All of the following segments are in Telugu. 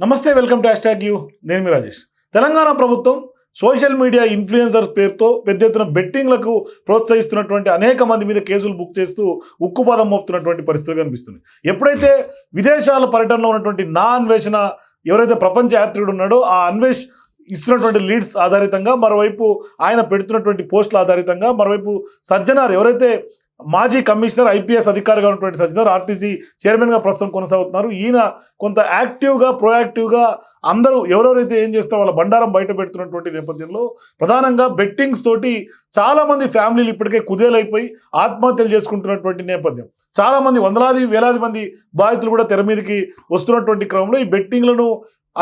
నమస్తే వెల్కమ్ టు హ్యాష్ యూ. నేను మీ రాజేష్. తెలంగాణ ప్రభుత్వం సోషల్ మీడియా ఇన్ఫ్లుయెన్సర్ పేరుతో పెద్ద ఎత్తున బెట్టింగ్లకు ప్రోత్సహిస్తున్నటువంటి అనేక మంది మీద కేసులు బుక్ చేస్తూ ఉక్కుపాదం మోపుతున్నటువంటి పరిస్థితులు కనిపిస్తుంది ఎప్పుడైతే విదేశాల పర్యటనలో ఉన్నటువంటి నా అన్వేషణ ఎవరైతే ప్రపంచ యాత్రికుడు ఉన్నాడో ఆ అన్వేష్ ఇస్తున్నటువంటి లీడ్స్ ఆధారితంగా మరోవైపు ఆయన పెడుతున్నటువంటి పోస్టుల ఆధారితంగా మరోవైపు సజ్జనార్ ఎవరైతే మాజీ కమిషనర్ ఐపీఎస్ అధికారిగా ఉన్నటువంటి సజ్జనార్ ఆర్టీసీ చైర్మన్గా ప్రస్తుతం కొనసాగుతున్నారు. ఈయన కొంత యాక్టివ్గా ప్రొయాక్టివ్గా అందరూ ఎవరెవరైతే ఏం చేస్తారో వాళ్ళ బండారం బయట పెడుతున్నటువంటి నేపథ్యంలో ప్రధానంగా బెట్టింగ్స్ తోటి చాలామంది ఫ్యామిలీలు ఇప్పటికే కుదేలైపోయి ఆత్మహత్యలు చేసుకుంటున్నటువంటి నేపథ్యం. చాలామంది వందలాది వేలాది మంది బాధితులు కూడా తెర మీదకి వస్తున్నటువంటి క్రమంలో ఈ బెట్టింగ్లను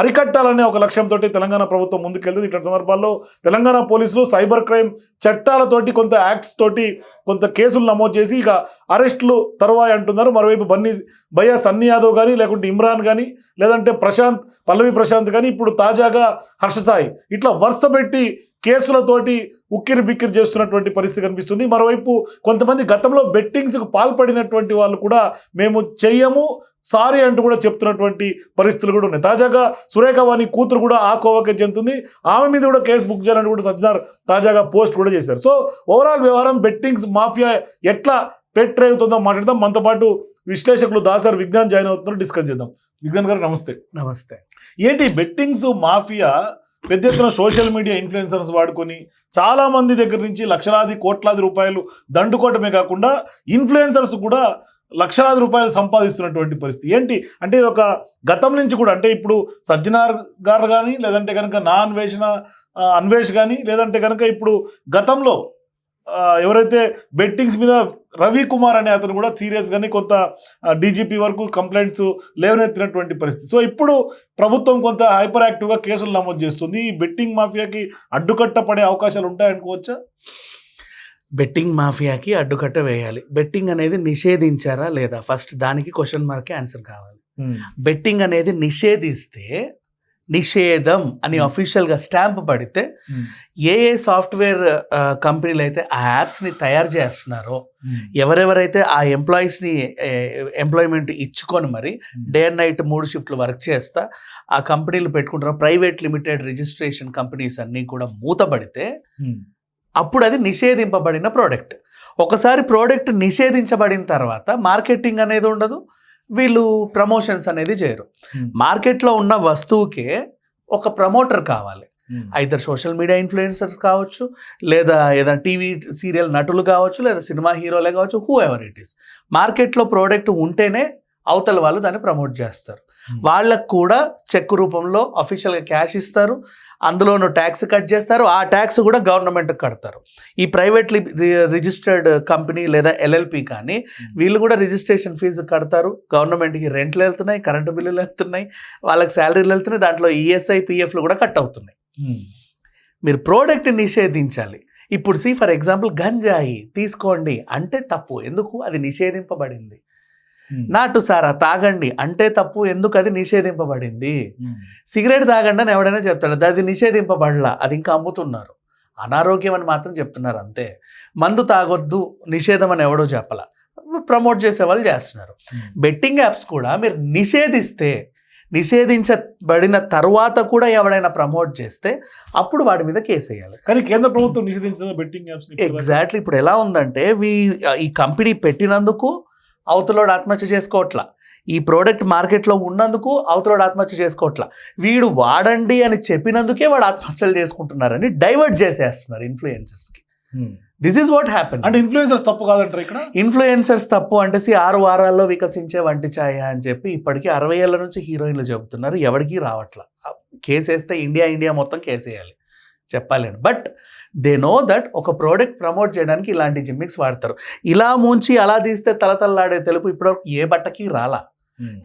అరికట్టాలనే ఒక లక్ష్యంతో తెలంగాణ ప్రభుత్వం ముందుకెళ్తుంది. ఇట్లాంటి సందర్భాల్లో తెలంగాణ పోలీసులు సైబర్ క్రైమ్ చట్టాలతోటి కొంత యాక్ట్స్ తోటి కొంత కేసులు నమోదు చేసి ఇక అరెస్టులు తరువాయి అంటున్నారు. మరోవైపు బన్నీ భయ్య సన్నీ యాదవ్ కానీ లేకుంటే ఇమ్రాన్ కానీ లేదంటే ప్రశాంత్ పల్లవి ప్రశాంత్ కానీ ఇప్పుడు తాజాగా హర్షసాయి ఇట్లా వరుస పెట్టి కేసులతోటి ఉక్కిరి బిక్కిరి చేస్తున్నటువంటి పరిస్థితి కనిపిస్తుంది. మరోవైపు కొంతమంది గతంలో బెట్టింగ్స్కు పాల్పడినటువంటి వాళ్ళు కూడా మేము చెయ్యము సారీ అంటూ కూడా చెప్తున్నటువంటి పరిస్థితులు కూడా ఉన్నాయి. తాజాగా సురేఖ వాణి కూతురు కూడా ఆ కోవకే చెందుతుంది. ఆమె మీద కూడా కేసు బుక్ చేయాలని కూడా సజ్జనార్ తాజాగా పోస్ట్ కూడా చేశారు. సో ఓవరాల్ వ్యవహారం బెట్టింగ్స్ మాఫియా ఎట్లా పెట్టరేగుతుందో మాట్లాడదాం. మనతో పాటు విశ్లేషకులు దాసర్ విజ్ఞాన్ జాయిన్ అవుతున్నారు. డిస్కస్ చేద్దాం. విజ్ఞాన్ గారు నమస్తే. నమస్తే. ఏంటి బెట్టింగ్స్ మాఫియా పెద్ద ఎత్తున సోషల్ మీడియా ఇన్ఫ్లుయెన్సర్స్ వాడుకొని చాలా మంది దగ్గర నుంచి లక్షలాది కోట్లాది రూపాయలు దండుకోవటమే కాకుండా ఇన్ఫ్లుయెన్సర్స్ కూడా లక్షలాది రూపాయలు సంపాదిస్తున్నటువంటి పరిస్థితి. ఏంటి? అంటే ఇది ఒక గతం నుంచి కూడా అంటే ఇప్పుడు సజ్జనార్ గారు కానీ లేదంటే కనుక నా అన్వేషణ అన్వేష్ కానీ లేదంటే కనుక ఇప్పుడు గతంలో ఎవరైతే బెట్టింగ్స్ మీద రవి కుమార్ అనే అతను కూడా సీరియస్ కానీ కొంత డీజీపీ వరకు కంప్లైంట్స్ లేవనెత్తినటువంటి పరిస్థితి. సో ఇప్పుడు ప్రభుత్వం కొంత హైపర్ యాక్టివ్గా కేసులు నమోదు చేస్తుంది. ఈ బెట్టింగ్ మాఫియాకి అడ్డుకట్ట పడే అవకాశాలు ఉంటాయనుకోవచ్చా? బెట్టింగ్ మాఫియాకి అడ్డుకట్ట వేయాలి. బెట్టింగ్ అనేది నిషేధించారా లేదా? ఫస్ట్ దానికి క్వశ్చన్ మార్క్ ఆన్సర్ కావాలి. బెట్టింగ్ అనేది నిషేధిస్తే నిషేధం అని Hmm. అఫీషియల్గా స్టాంప్ పడితే ఏ ఏ సాఫ్ట్వేర్ కంపెనీలు అయితే ఆ యాప్స్ని తయారు చేస్తున్నారో ఎవరెవరైతే ఆ ఎంప్లాయీస్ని ఎంప్లాయ్మెంట్ ఇచ్చుకొని మరి డే అండ్ నైట్ మూడు షిఫ్ట్లు వర్క్ చేస్తా ఆ కంపెనీలు పెట్టుకుంటారో ప్రైవేట్ లిమిటెడ్ రిజిస్ట్రేషన్ కంపెనీస్ అన్నీ కూడా మూతపడితే అప్పుడు అది నిషేధింపబడిన ప్రోడక్ట్ ఒకసారి ప్రోడక్ట్ నిషేధించబడిన తర్వాత మార్కెటింగ్ అనేది ఉండదు వీళ్ళు ప్రమోషన్స్ అనేది చేయరు. మార్కెట్లో ఉన్న వస్తువుకే ఒక ప్రమోటర్ కావాలి. ఐదర్ సోషల్ మీడియా ఇన్ఫ్లుయెన్సర్స్ కావచ్చు లేదా ఏదైనా టీవీ సీరియల్ నటులు కావచ్చు లేదా సినిమా హీరోలే కావచ్చు హూ ఎవర్ ఇట్ ఈస్ మార్కెట్లో ప్రోడక్ట్ ఉంటేనే అవతల వాళ్ళు దాన్ని ప్రమోట్ చేస్తారు. Hmm. వాళ్ళకు కూడా చెక్ రూపంలో అఫీషియల్గా క్యాష్ ఇస్తారు. అందులోనూ ట్యాక్స్ కట్ చేస్తారు. ఆ ట్యాక్స్ కూడా గవర్నమెంట్కి కడతారు. ఈ ప్రైవేట్లీ రిజిస్టర్డ్ కంపెనీ లేదా ఎల్ఎల్పి కానీ వీళ్ళు కూడా రిజిస్ట్రేషన్ ఫీజు కడతారు. గవర్నమెంట్కి రెంట్లు వెళ్తున్నాయి కరెంటు బిల్లులు వెళ్తున్నాయి వాళ్ళకి శాలరీలు వెళ్తున్నాయి దాంట్లో ఈఎస్ఐ పిఎఫ్లు కూడా కట్ అవుతున్నాయి. మీరు ప్రోడక్ట్ నిషేధించాలి. ఇప్పుడు సి ఫర్ ఎగ్జాంపుల్ గంజాయి తీసుకోండి అంటే తప్పు. ఎందుకు? అది నిషేధింపబడింది. నాటు సారా తాగండి. అంటే తప్పు ఎందుకు అది నిషేధింపబడింది సిగరెట్ తాగండి అని ఎవడైనా చెప్తాడు అది నిషేధింపబడలా అది ఇంకా అమ్ముతున్నారు. అనారోగ్యం అని మాత్రం చెప్తున్నారు అంతే. మందు తాగొద్దు నిషేధం అని ఎవడో చెప్పాల. ప్రమోట్ చేసే వాళ్ళు చేస్తున్నారు. బెట్టింగ్ యాప్స్ కూడా మీరు నిషేధిస్తే నిషేధించబడిన తర్వాత కూడా ఎవడైనా ప్రమోట్ చేస్తే అప్పుడు వాడి మీద కేసు వేయాలి కానీ కేంద్ర ప్రభుత్వం నిషేధించదా బెట్టింగ్ యాప్స్ ఎగ్జాక్ట్లీ ఇప్పుడు ఎలా ఉందంటే ఈ కంపెనీ పెట్టినందుకు అవతలోడు ఆత్మహత్య చేసుకోవట్లా. ఈ ప్రోడక్ట్ మార్కెట్లో ఉన్నందుకు అవతలోడు ఆత్మహత్య చేసుకోవట్లా. వీడు వాడండి అని చెప్పినందుకే వాడు ఆత్మహత్యలు చేసుకుంటున్నారని డైవర్ట్ చేసేస్తున్నారు ఇన్ఫ్లుయెన్సర్స్కి. దిస్ ఈజ్ వాట్ హ్యాపెన్ అంటే ఇన్ఫ్లుయెన్సర్స్ తప్పు కాదంటారు ఇక్కడ? ఇన్ఫ్లుయెన్సర్స్ తప్పు అంటే సి ఆరు వారాల్లో వికసించే వంటి ఛాయ అని చెప్పి ఇప్పటికీ అరవై ఏళ్ళ నుంచి హీరోయిన్లు చెబుతున్నారు. ఎవరికీ రావట్లా. కేసు వేస్తే ఇండియా ఇండియా మొత్తం కేసు చెప్పాలేను. బట్ దే నో దట్ ఒక ప్రోడక్ట్ ప్రమోట్ చేయడానికి ఇలాంటి జిమ్మిక్స్ వాడతారు. ఇలా ముంచి అలా తీస్తే తలతల్లాడే తెలుపు ఇప్పటివరకు ఏ బట్టకి రాలా.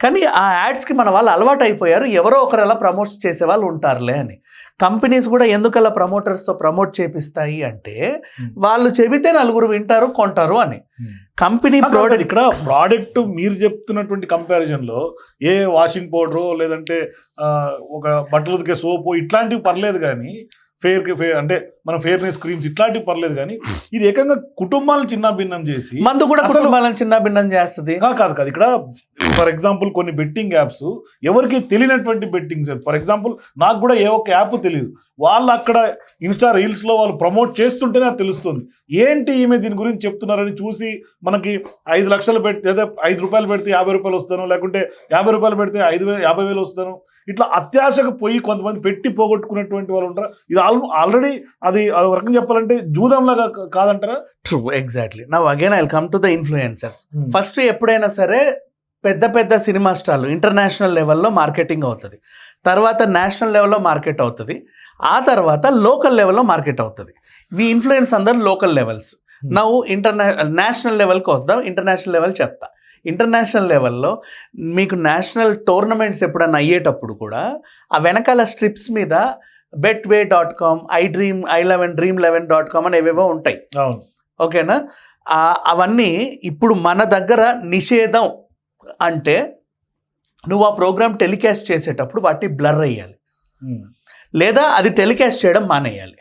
కానీ ఆ యాడ్స్కి మన వాళ్ళు అలవాటు అయిపోయారు. ఎవరో ఒకరు అలా ప్రమోట్ చేసే వాళ్ళు ఉంటారులే అని. కంపెనీస్ కూడా ఎందుకు అలా ప్రమోటర్స్తో ప్రమోట్ చేపిస్తాయి అంటే వాళ్ళు చెబితే నలుగురు వింటారు కొంటారు అని. కంపెనీ ప్రోడక్ట్ ఇక్కడ ప్రోడక్ట్ మీరు చెప్తున్నటువంటి కంపారిజన్లో ఏ వాషింగ్ పౌడర్ లేదంటే ఒక బట్టలు ఉతికే సోపు ఇట్లాంటివి పర్లేదు కానీ ఫేర్ ఫేర్ అంటే మన ఫేర్నెస్ క్రీమ్స్ ఇట్లాంటివి పర్లేదు కానీ ఇది ఏకంగా కుటుంబాలను చిన్న భిన్నం చేసి మందు కూడా అసలు- కుటుంబాలను చిన్న భిన్నం చేస్తుంది కాదు కాదు. ఇక్కడ ఫర్ ఎగ్జాంపుల్ కొన్ని బెట్టింగ్ యాప్స్ ఎవరికి తెలియనటువంటి బెట్టింగ్స్ ఫర్ ఎగ్జాంపుల్ నాకు కూడా ఏ ఒక్క యాప్ తెలియదు వాళ్ళు అక్కడ ఇన్స్టా రీల్స్లో వాళ్ళు ప్రమోట్ చేస్తుంటేనే అది తెలుస్తుంది. ఏంటి ఈమె దీని గురించి చెప్తున్నారని చూసి మనకి ఐదు లక్షలు పెడితే అదే ఐదు రూపాయలు పెడితే యాభై రూపాయలు వస్తాను లేకుంటే యాభై రూపాయలు పెడితే ఐదు వేలు యాభై వేలు వస్తాను ఇట్లా అత్యాశకు పోయి కొంతమంది పెట్టి పోగొట్టుకునేటువంటి వాళ్ళు ఉంటారు. ఇది ఆల్ ఆల్రెడీ అది అది ఒక రకంగా చెప్పాలంటే జూదంలాగా కాదంటారా? ట్రూ ఎగ్జాక్ట్లీ నా again I come to the influencers first ఎప్పుడైనా సరే పెద్ద పెద్ద సినిమా స్టార్లు ఇంటర్నేషనల్ లెవెల్లో మార్కెటింగ్ అవుతుంది. తర్వాత నేషనల్ లెవెల్లో మార్కెట్ అవుతుంది. ఆ తర్వాత లోకల్ లెవెల్లో మార్కెట్ అవుతుంది. వి ఇన్ఫ్లుయెన్స్ అందరు లోకల్ లెవెల్స్. నవ్వు ఇంటర్నే నేషనల్ లెవెల్కి వద్దాం ఇంటర్నేషనల్ లెవెల్ చెప్తా. ఇంటర్నేషనల్ లెవెల్లో మీకు నేషనల్ టోర్నమెంట్స్ ఎప్పుడన్నా అయ్యేటప్పుడు కూడా ఆ వెనకాల స్ట్రిప్స్ మీద bet way dot com I dream I eleven dream eleven dot com అని ఏవేవో ఉంటాయి అవును ఓకేనా అవన్నీ ఇప్పుడు మన దగ్గర నిషేధం అంటే నువ్వు ఆ ప్రోగ్రామ్ టెలికాస్ట్ చేసేటప్పుడు వాటిని బ్లర్ అయ్యాలి. లేదా అది టెలికాస్ట్ చేయడం మానేయాలి.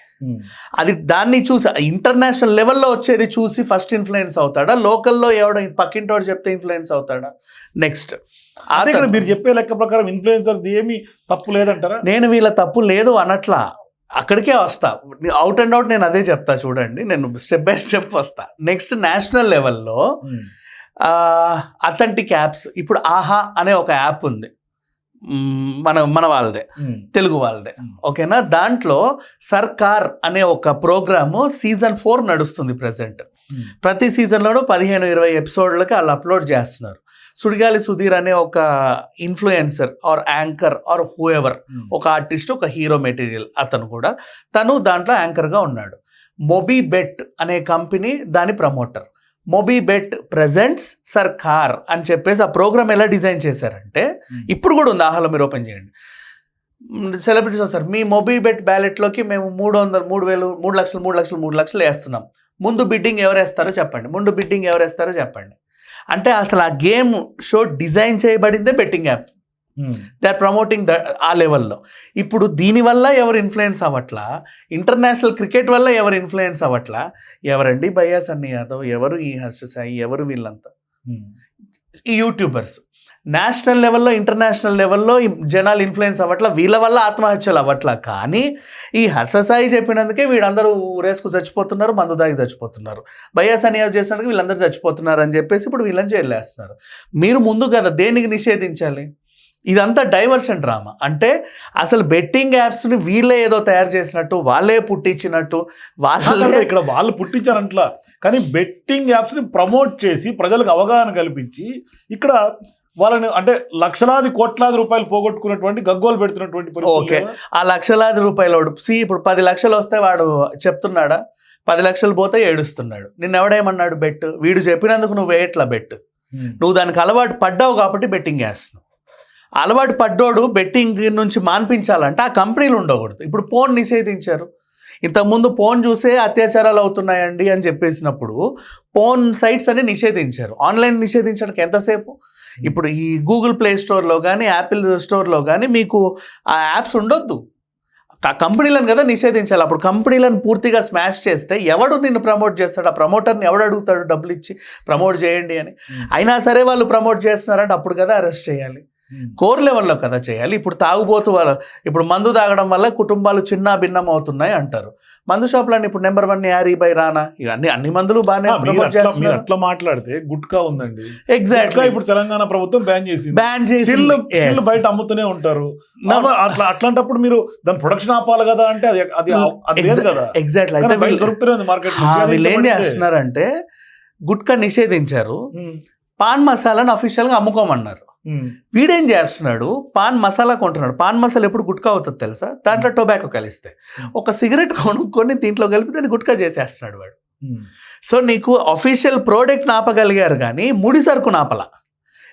అది దాన్ని చూసి ఇంటర్నేషనల్ లెవెల్లో వచ్చేది చూసి ఫస్ట్ ఇన్ఫ్లుయెన్స్ అవుతాడా? లోకల్లో ఎవడో పక్కింటోడు చెప్తే ఇన్ఫ్లుయెన్స్ అవుతాడా? నెక్స్ట్. ఇక్కడ మీరు చెప్పే లెక్క ప్రకారం ఇన్ఫ్లుయెన్సర్స్ ఏమి తప్పు లేదంటారా? నేను వీళ్ళ తప్పు లేదు అనట్లా. అక్కడికే వస్తా. అవుట్ అండ్ అవుట్ నేను అదే చెప్తా చూడండి. నేను స్టెప్ బై స్టెప్ వస్తా. నెక్స్ట్ నేషనల్ లెవెల్లో అథెంటిక్ యాప్స్. ఇప్పుడు ఆహా అనే ఒక యాప్ ఉంది. మన మన వాళ్ళదే. తెలుగు వాళ్ళదే. ఓకేనా దాంట్లో సర్కార్ అనే ఒక ప్రోగ్రాము సీజన్ ఫోర్ నడుస్తుంది ప్రజెంట్. ప్రతి సీజన్లోనూ పదిహేను ఇరవై ఎపిసోడ్లకి వాళ్ళు అప్లోడ్ చేస్తున్నారు సుడిగాలి సుధీర్ అనే ఒక influencer or anchor or who ever um. ఒక ఆర్టిస్ట్ ఒక హీరో మెటీరియల్ అతను కూడా తను దాంట్లో యాంకర్గా ఉన్నాడు మొబీ బెట్ అనే కంపెనీ దాని promoter Mobi Bet presents Sarkar అని చెప్పేసి ఆ ప్రోగ్రామ్ ఎలా డిజైన్ చేశారంటే. ఇప్పుడు కూడా ఉంది ఆహాలో మీరు ఓపెన్ చేయండి సెలబ్రిటీస్ వస్తారు మీ మొబీ బెట్ బ్యాలెట్లోకి మేము మూడు వందలు మూడు వేలు మూడు లక్షలు మూడు లక్షలు మూడు లక్షలు వేస్తున్నాం ముందు బిడ్డింగ్ ఎవరు వేస్తారో చెప్పండి ముందు బిడ్డింగ్ ఎవరు వేస్తారో చెప్పండి అంటే అసలు ఆ గేమ్ షో డిజైన్ చేయబడిందే betting app. They are promoting the ఆ లెవెల్లో ఇప్పుడు దీనివల్ల ఎవరు ఇన్ఫ్లుయెన్స్ అవ్వట్లా? ఇంటర్నేషనల్ క్రికెట్ వల్ల ఎవరు ఇన్ఫ్లుయెన్స్ అవ్వట్లా? ఎవరండి భయ్యా సన్నీ యాదవ్? ఎవరు ఈ హర్ష సాయి? ఎవరు వీళ్ళంతా? ఉమ్. ఈ యూట్యూబర్స్ నేషనల్ లెవెల్లో ఇంటర్నేషనల్ లెవెల్లో జనాలు ఇన్ఫ్లుయెన్స్ అవ్వట్లా? వీళ్ళ వల్ల ఆత్మహత్యలు అవ్వట్లా? కానీ ఈ హర్ష సాయి చెప్పినందుకే వీళ్ళందరూ ఊరేసుకు చచ్చిపోతున్నారు మందు దాగి చచ్చిపోతున్నారు. బయాస్ అనియాజ్ చేసినందుకు వీళ్ళందరూ చచ్చిపోతున్నారు అని చెప్పేసి ఇప్పుడు వీళ్ళని జైలేస్తున్నారు మీరు ముందు కదా దేనికి నిషేధించాలి? ఇదంతా డైవర్షన్ డ్రామా. అంటే అసలు బెట్టింగ్ యాప్స్ని వీళ్ళే ఏదో తయారు చేసినట్టు వాళ్ళే పుట్టించినట్టు వాళ్ళే ఇక్కడ వాళ్ళు పుట్టించారంట్లా. కానీ బెట్టింగ్ యాప్స్ని ప్రమోట్ చేసి ప్రజలకు అవగాహన కల్పించి ఇక్కడ వాళ్ళని అంటే లక్షలాది కోట్లాది రూపాయలు పోగొట్టుకున్నటువంటి గగ్గోలు పెడుతున్నటువంటి ఓకే. ఆ లక్షలాది రూపాయలు సి ఇప్పుడు పది లక్షలు వస్తే వాడు చెప్తున్నాడా? పది లక్షలు పోతే ఏడుస్తున్నాడు. నిన్న ఎవడేమన్నాడు బెట్ వీడు చెప్పినందుకు నువ్వు వేయట్లా బెట్. నువ్వు దానికి అలవాటు పడ్డావు కాబట్టి బెట్టింగ్ వేస్తున్నావు అలవాటు పడ్డోడు బెట్టింగ్ నుంచి మాన్పించాలంటే ఆ కంపెనీలు ఉండకూడదు. ఇప్పుడు ఫోన్ నిషేధించారు. ఇంతకుముందు ఫోన్ చూసే అత్యాచారాలు అవుతున్నాయండి అని చెప్పేసినప్పుడు ఫోన్ సైట్స్ అని నిషేధించారు. ఆన్లైన్ నిషేధించడానికి ఎంతసేపు? ఇప్పుడు ఈ గూగుల్ ప్లే స్టోర్లో కానీ యాపిల్ స్టోర్లో కానీ మీకు ఆ యాప్స్ ఉండొద్దు. ఆ కంపెనీలను కదా నిషేధించాలి. అప్పుడు కంపెనీలను పూర్తిగా స్మాష్ చేస్తే ఎవడు నిన్ను ప్రమోట్ చేస్తాడు? ఆ ప్రమోటర్ని ఎవడు అడుగుతాడు? డబ్బులు ఇచ్చి ప్రమోట్ చేయండి అని. అయినా సరే వాళ్ళు ప్రమోట్ చేస్తున్నారంటే అప్పుడు కదా అరెస్ట్ చేయాలి. కోర్ లెవెల్లో కదా చేయాలి. ఇప్పుడు తాగుబోతు వాళ్ళ ఇప్పుడు మందు తాగడం వల్ల కుటుంబాలు చిన్న భిన్నం అవుతున్నాయి అంటారు. మందు షాపులన్నీ ఇప్పుడు నెంబర్ వన్ యారీ బై రానా? ఇవన్నీ అన్ని మందులు బాగానే ప్రమోట్ చేస్తున్నారు. అట్లా మాట్లాడితే గుట్కా ఉందండి. గుట్కా ఎగ్జాక్ట్లీ ఇప్పుడు తెలంగాణ ప్రభుత్వం బ్యాన్ చేసింది. బ్యాన్ చేసి బయట అమ్ముతూనే ఉంటారు. అట్లా అట్లాంటప్పుడు మీరు దాని ప్రొడక్షన్ ఆపాలి కదా అంటే అది అది అది లేదు కదా. ఎగ్జాక్ట్లీ కానీ అయితే ఉంది మార్కెట్ వీళ్ళు ఏం చేస్తున్నారంటే గుట్కా నిషేధించారు. పాన్ మసాలాను అఫీషియల్గా అమ్ముకోమన్నారు. వీడేం చేస్తున్నాడు? పాన్ మసాలా కొంటున్నాడు. పాన్ మసాలా ఎప్పుడు గుట్కా అవుతుంది తెలుసా? దాంట్లో టొబాకో కలిస్తే. ఒక సిగరెట్ కొనుక్కొని దీంట్లో కలిపి దాన్ని గుట్కా చేసేస్తున్నాడు వాడు. సో నీకు అఫీషియల్ ప్రోడక్ట్ నాపగలిగారు కానీ ముడి సరుకు నాపల.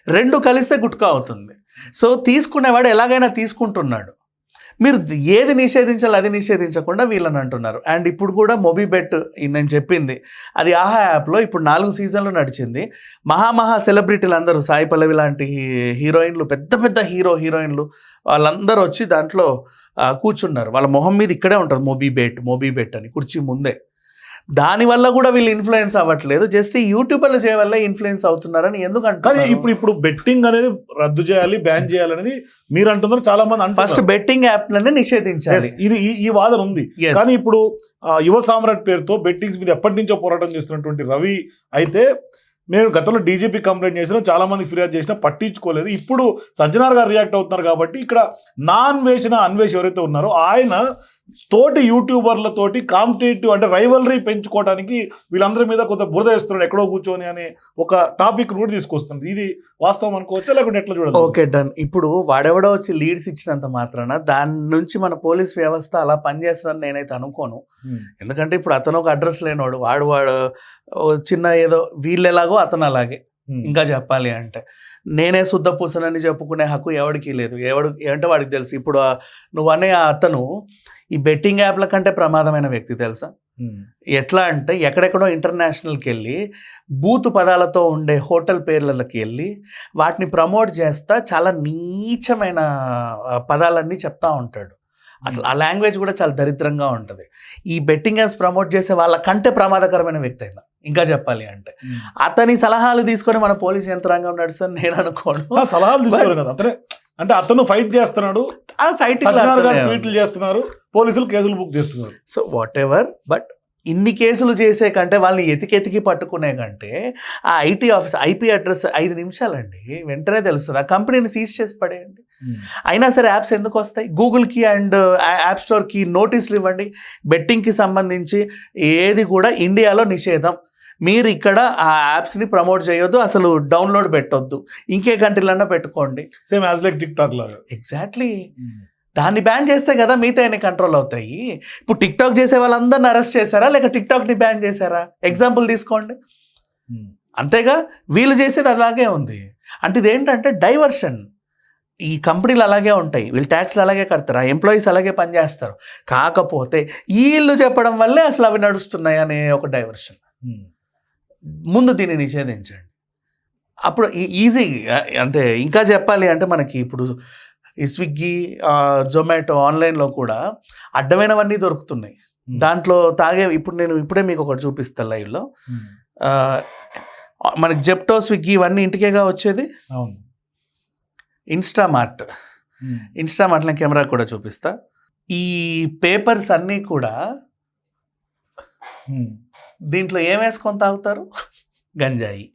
రెండు కలిస్తే గుట్కా అవుతుంది. సో తీసుకునేవాడు ఎలాగైనా తీసుకుంటున్నాడు. మీరు ఏది నిషేధించాలి అది నిషేధించకుండా వీళ్ళని అంటున్నారు. అండ్ ఇప్పుడు కూడా మొబీబెట్ నేను చెప్పింది. అది ఆహా యాప్లో ఇప్పుడు నాలుగు సీజన్లు నడిచింది. మహామహా సెలబ్రిటీలు అందరూ సాయి పల్లవి లాంటి హీరోయిన్లు పెద్ద పెద్ద హీరో హీరోయిన్లు వాళ్ళందరూ వచ్చి దాంట్లో కూర్చున్నారు. వాళ్ళ మొహం మీద ఇక్కడే ఉంటుంది మోబీ బెట్ మోబీ బెట్ అని కుర్చీ ముందే. దానివల్ల కూడా వీళ్ళు ఇన్ఫ్లుయెన్స్ అవ్వట్లేదు. జస్ట్ ఈ యూట్యూబర్లు చేయవల్ల ఇన్ఫ్లుయెన్స్ అవుతున్నారని ఎందుకు కానీ ఇప్పుడు ఇప్పుడు బెట్టింగ్ అనేది రద్దు చేయాలి బ్యాన్ చేయాలనేది మీరు అంటున్నారు చాలా మంది ఫస్ట్. బెట్టింగ్ యాప్లనే నిషేధించాలి. ఇది ఈ- వాదన ఉంది. కానీ ఇప్పుడు యువ సామ్రాట్ పేరుతో బెట్టింగ్స్ మీద ఎప్పటి నుంచో పోరాటం చేస్తున్నటువంటి రవి అయితే నేను గతంలో డీజీపీ కంప్లైంట్ చేసిన చాలా మంది ఫిర్యాదు చేసినా పట్టించుకోలేదు. ఇప్పుడు సజ్జనార్ గారు రియాక్ట్ అవుతున్నారు కాబట్టి ఇక్కడ నాన్ వేసిన అన్వేష్ ఎవరైతే ఉన్నారో ఆయన తోటి యూట్యూబర్లతోటి కాంపిటేటివ్ అంటే రైవలరీ పెంచుకోవడానికి వీళ్ళందరి మీద కొంత బురద వేస్తున్నాడు ఎక్కడో కూర్చొని అనే ఒక టాపిక్ కూడా తీసుకొస్తుంది. ఇది వాస్తవం అనుకోవచ్చా లేకుంటే ఎట్లా చూడాలి ఓకే డన్. ఇప్పుడు వాడెవడో వచ్చి లీడ్స్ ఇచ్చినంత మాత్రాన దాని నుంచి మన పోలీస్ వ్యవస్థ అలా పనిచేస్తుందని నేనైతే అనుకోను. ఎందుకంటే ఇప్పుడు అతను ఒక అడ్రస్ లేనోడు వాడు వాడు చిన్న ఏదో వీళ్ళు ఎలాగో అతను అలాగే. ఇంకా చెప్పాలి అంటే. నేనే శుద్ధ పూసనని చెప్పుకునే హక్కు ఎవడికి లేదు. ఎవడు ఏంటో వాడికి తెలుసు. ఇప్పుడు ఆ నువ్వు అనే ఆ అతను ఈ బెట్టింగ్ యాప్ల కంటే ప్రమాదమైన వ్యక్తి తెలుసా. ఎట్లా అంటే ఎక్కడెక్కడో ఇంటర్నేషనల్కి వెళ్ళి బూతు పదాలతో ఉండే హోటల్ పేర్లకి వెళ్ళి వాటిని ప్రమోట్ చేస్తా చాలా నీచమైన పదాలన్నీ చెప్తా ఉంటాడు. అసలు ఆ లాంగ్వేజ్ కూడా చాలా దరిద్రంగా ఉంటుంది. ఈ బెట్టింగ్ యాప్స్ ప్రమోట్ చేసే వాళ్ళకంటే ప్రమాదకరమైన వ్యక్తి అయినా. ఇంకా చెప్పాలి అంటే. అతని సలహాలు తీసుకొని మన పోలీస్ యంత్రాంగం నడుస్తుంది నేను అనుకోను. సలహాలు తీసుకోరు కదా అతనే. అంటే అతను ఫైట్ చేస్తున్నాడు గారు ట్వీట్లు చేస్తున్నారు పోలీసులు కేసులు బుక్ చేస్తున్నారు. సో వాట్ ఎవర్ బట్ ఇన్ని కేసులు చేసే కంటే వాళ్ళని ఎతికెతికి పట్టుకునే కంటే ఆ ఐటీ ఆఫీస్ ఐపీ అడ్రస్ ఐదు నిమిషాలండి వెంటనే తెలుస్తుంది. ఆ కంపెనీని సీజ్ చేసి పడేయండి. అయినా సరే యాప్స్ ఎందుకు వస్తాయి? గూగుల్కి అండ్ యాప్ స్టోర్కి నోటీసులు ఇవ్వండి. బెట్టింగ్కి సంబంధించి ఏది కూడా ఇండియాలో నిషేధం. మీరు ఇక్కడ ఆ యాప్స్ని ప్రమోట్ చేయొద్దు అసలు డౌన్లోడ్ పెట్టొద్దు. ఇంకే కంట్రీలన్నా పెట్టుకోండి. Same as like tik tok లాగా ఎగ్జాక్ట్లీ దాన్ని బ్యాన్ చేస్తే కదా మిగతా ఎన్ని కంట్రోల్ అవుతాయి. ఇప్పుడు టిక్ టాక్ చేసే వాళ్ళందరిని అరెస్ట్ చేశారా? లేక టిక్ టాక్ని బ్యాన్ చేశారా? ఎగ్జాంపుల్ తీసుకోండి. అంతేగా వీళ్ళు చేసేది అలాగే ఉంది. అంటే ఇదేంటంటే డైవర్షన్ ఈ కంపెనీలు అలాగే ఉంటాయి. వీళ్ళు ట్యాక్స్లు అలాగే కడతారు. ఆ ఎంప్లాయీస్ అలాగే పనిచేస్తారు కాకపోతే వీళ్ళు చెప్పడం వల్లే అసలు అవి నడుస్తున్నాయి అనే ఒక డైవర్షన్ ముందు దీన్ని నిషేధించండి. అప్పుడు ఈ- ఈజీ అంటే ఇంకా చెప్పాలి అంటే మనకి ఇప్పుడు ఈ స్విగ్గీ జొమాటో ఆన్లైన్లో కూడా అడ్డమైనవన్నీ దొరుకుతున్నాయి. దాంట్లో తాగే ఇప్పుడు నేను ఇప్పుడే మీకు ఒకటి చూపిస్తాను లైవ్లో. మనకి జెప్టో స్విగ్గీ ఇవన్నీ ఇంటికేగా వచ్చేది? అవును. ఇన్స్టామార్ట్. ఇన్స్టామార్ట్ నేను కెమెరా కూడా చూపిస్తా. ఈ పేపర్స్ అన్నీ కూడా దీంట్లో ఏం వేసుకొని తాగుతారు? గంజాయి.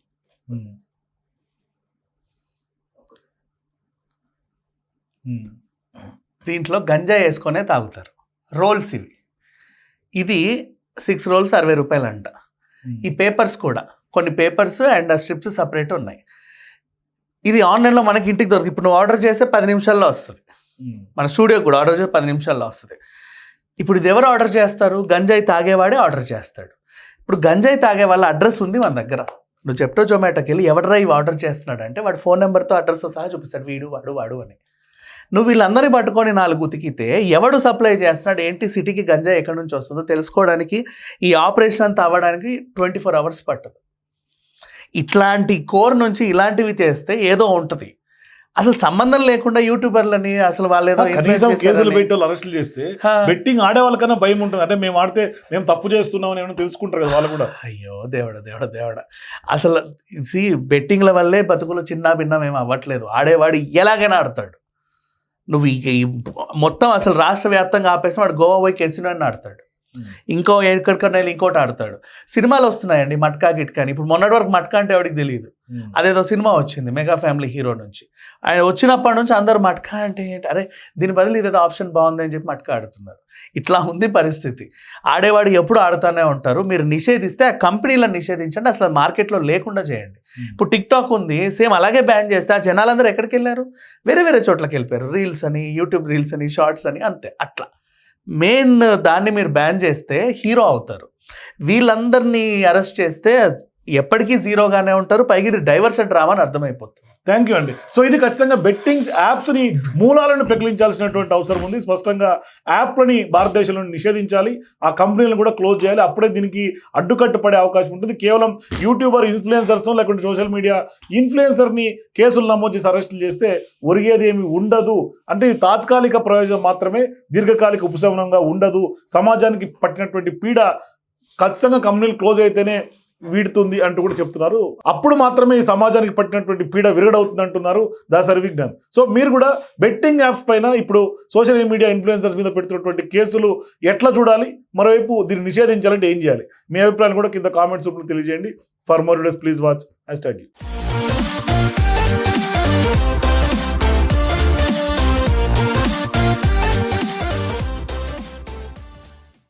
దీంట్లో గంజాయి వేసుకొనే తాగుతారు. రోల్స్ ఇవి. ఇది సిక్స్ రోల్స్ అరవై రూపాయలు అంట ఈ పేపర్స్ కూడా. కొన్ని పేపర్స్ అండ్ ఆ స్ట్రిప్స్ సపరేట్ ఉన్నాయి. ఇది ఆన్లైన్లో మనకి ఇంటికి దొరుకుతుంది. ఇప్పుడు నువ్వు ఆర్డర్ చేస్తే పది నిమిషాల్లో వస్తుంది. మన స్టూడియోకి కూడా ఆర్డర్ చేస్తే పది నిమిషాల్లో వస్తుంది. ఇప్పుడు ఇది ఎవరు ఆర్డర్ చేస్తారు? గంజాయి తాగేవాడే ఆర్డర్ చేస్తాడు. ఇప్పుడు గంజాయి తాగే వాళ్ళ అడ్రస్ ఉంది మన దగ్గర. నువ్వు చెప్టో జొమాటోకి వెళ్ళి ఎవడరా ఇవి ఆర్డర్ చేస్తున్నాడు అంటే వాడు ఫోన్ నెంబర్తో అడ్రస్తో సహా చూపిస్తాడు. వీడు వాడు వాడు అని. నువ్వు వీళ్ళందరినీ పట్టుకొని నాలుగు ఉతికితే ఎవడు సప్లై చేస్తున్నాడు? ఏంటి సిటీకి గంజాయి ఎక్కడి నుంచి వస్తుందో తెలుసుకోవడానికి ఈ ఆపరేషన్ అంతా అవ్వడానికి ట్వంటీ ఫోర్ అవర్స్ పట్టదు. ఇట్లాంటి కోర్ నుంచి ఇలాంటివి చేస్తే ఏదో ఉంటుంది. అసలు సంబంధం లేకుండా యూట్యూబర్లని అసలు వాళ్ళు ఏదో కనీసం కేసులు పెట్టి వాళ్ళు అరెస్టులు చేస్తే. బెట్టింగ్ ఆడే వాళ్ళకన్నా భయం ఉంటుంది. అంటే మేము ఆడితే మేము తప్పు చేస్తున్నాం అని తెలుసుకుంటారు కదా వాళ్ళు కూడా. అయ్యో దేవుడ దేవుడ దేవుడ. అసలు సి బెట్టింగ్ల వల్లే బతుకులు చిన్న భిన్నం ఏం అవ్వట్లేదు. ఆడేవాడు ఎలాగైనా ఆడతాడు. నువ్వు మొత్తం అసలు రాష్ట్ర వ్యాప్తంగా ఆపేసిన వాడు గోవా పోయి కెసినో అని ఆడతాడు. ఇంకో ఎక్కడికన్నా వెళ్ళి ఇంకోటి ఆడతాడు. సినిమాలు వస్తున్నాయండి మట్కా గిట్కా అని ఇప్పుడు మొన్నటి వరకు మట్కా అంటే ఎవరికి తెలియదు అదేదో సినిమా వచ్చింది మెగా ఫ్యామిలీ హీరో నుంచి. ఆయన వచ్చినప్పటి నుంచి అందరూ మట్కా అంటే ఏంటి? అరే దీని బదులు ఇదేదో ఆప్షన్ బాగుంది అని చెప్పి మట్కా ఆడుతున్నారు. ఇట్లా ఉంది పరిస్థితి. ఆడేవాడు ఎప్పుడు ఆడుతూనే ఉంటారు. మీరు నిషేధిస్తే ఆ కంపెనీలను నిషేధించండి. అసలు మార్కెట్లో లేకుండా చేయండి. ఇప్పుడు టిక్ టాక్ ఉంది. సేమ్ అలాగే బ్యాన్ చేస్తే ఆ జనాలందరూ ఎక్కడికి వెళ్ళారు? వేరే వేరే చోట్లకి వెళ్ళిపోయారు. రీల్స్ అని యూట్యూబ్ రీల్స్ అని షార్ట్స్ అని అంతే. అట్లా. మెయిన్ దాన్ని మీరు బ్యాన్ చేస్తే హీరో అవుతారు. వీళ్ళందరినీ అరెస్ట్ చేస్తే ఎప్పటికీ జీరోగానే ఉంటారు పైకి ఇది డైవర్షన్ డ్రామా అని అర్థమైపోతుంది. థ్యాంక్ యూ అండి. సో ఇది ఖచ్చితంగా బెట్టింగ్స్ యాప్స్ని మూలాలను పెకిలించాల్సినటువంటి అవసరం ఉంది. స్పష్టంగా యాప్లని భారతదేశంలో నిషేధించాలి. ఆ కంపెనీలను కూడా క్లోజ్ చేయాలి. అప్పుడే దీనికి అడ్డుకట్టు పడే అవకాశం ఉంటుంది. కేవలం యూట్యూబర్ ఇన్ఫ్లుయెన్సర్స్ లేకుంటే సోషల్ మీడియా ఇన్ఫ్లుయెన్సర్ని కేసులు నమోదు చేసి అరెస్టులు చేస్తే ఒరిగేది ఏమి ఉండదు. అంటే ఇది తాత్కాలిక ప్రయోజనం మాత్రమే దీర్ఘకాలిక ఉపశమనంగా ఉండదు. సమాజానికి పట్టినటువంటి పీడ ఖచ్చితంగా కంపెనీలు క్లోజ్ అయితేనే వీడుతుంది అంటూ కూడా చెప్తున్నారు. అప్పుడు మాత్రమే ఈ సమాజానికి పట్టినటువంటి పీడ విరగడవుతుంది అంటున్నారు దాసరి విజ్ఞాన్ సో మీరు కూడా బెట్టింగ్ యాప్స్ పైన ఇప్పుడు సోషల్ మీడియా ఇన్ఫ్లుయెన్సర్స్ మీద పెడుతున్నటువంటి కేసులు ఎట్లా చూడాలి? మరోవైపు దీన్ని నిషేధించాలంటే ఏం చేయాలి? మీ అభిప్రాయం కూడా కింద కామెంట్స్ రూపంలో తెలియజేయండి. For more days please watch. Hash tag